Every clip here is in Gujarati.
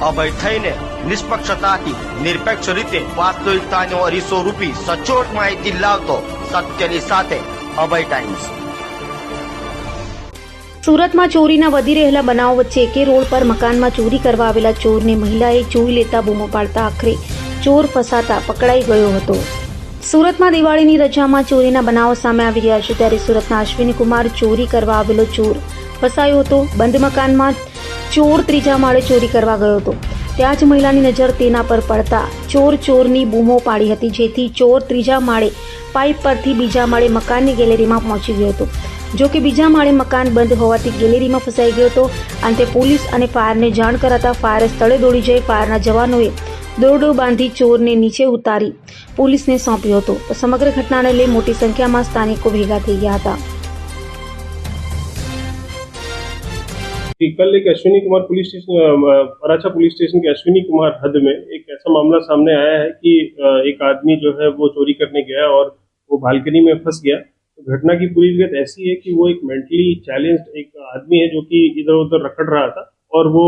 અભય થઈને નિષ્પક્ષતાથી, નિરપેક્ષ રીતે વાસ્તવિકતાનો અરીસો રૂપી સચોટ માહિતી લાવતો સત્યની સાથે અભય ટાઈમ્સ સુરતમાં ચોરીના વધી રહેલા બનાવ વચ્ચે એકે રોડ પર મકાનમાં ચોરી કરવા આવેલા ચોરને મહિલાએ જોઈ લેતા બૂમો પાડતા આખરે ચોર ફસાતા પકડાઈ ગયો હતો. સુરતમાં દિવાળીની રજામાં ચોરીના બનાવો સામે આવી રહ્યા છે, ત્યારે સુરતના અશ્વિની કુમાર ચોરી કરવા આવેલો ચોર ફસાયો હતો. બંધ મકાનમાં ચોર ત્રીજા માળે ચોરી કરવા ગયો હતો. ત્યાં જ મહિલાની નજર તેના પર પડતા ચોર ચોરની બૂમો પાડી હતી, જેથી ચોર ત્રીજા માળે પાઇપ પરથી બીજા માળે મકાનની ગેલેરીમાં પહોંચી ગયો હતો. જો કે બીજા માળે મકાન બંધ હોવાથી ગેલેરીમાં ફસાઈ ગયો હતો. અંતે પોલીસ અને ફાયરને જાણ કરાતા ફાયર સ્થળે દોડી જઈ ફાયરના જવાનોએ દોરડો બાંધી ચોરને નીચે ઉતારી પોલીસને સોંપ્યો હતો. સમગ્ર ઘટનાને લઈ મોટી સંખ્યામાં સ્થાનિકો ભેગા થઈ ગયા હતા. कल एक अश्विनी कुमार पुलिस स्टेशन अ, पराछा पुलिस स्टेशन के अश्विनी कुमार हद में एक ऐसा मामला सामने आया है कि एक आदमी जो है वो चोरी करने गया और वो बालकनी में फंस गया। तो घटना की पूरी विगत ऐसी है कि वो एक मेंटली चैलेंज्ड एक आदमी है जो कि इधर उधर रखड़ रहा था और वो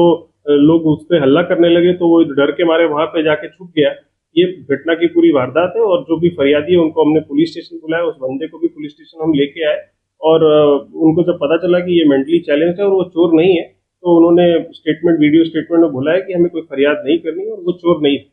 लोग उस पर हल्ला करने लगे तो वो डर के मारे वहाँ पे जाके छुप गया। ये घटना की पूरी वारदात है और जो भी फरियादी है उनको हमने पुलिस स्टेशन बुलाया उस बंदे को भी पुलिस स्टेशन हम लेके आए और उनको जब पता चला कि ये मेंटली चैलेंज है और वो चोर नहीं है तो उन्होंने स्टेटमेंट वीडियो स्टेटमेंट में बोला है कि हमें कोई फरियाद नहीं करनी और वो चोर नहीं है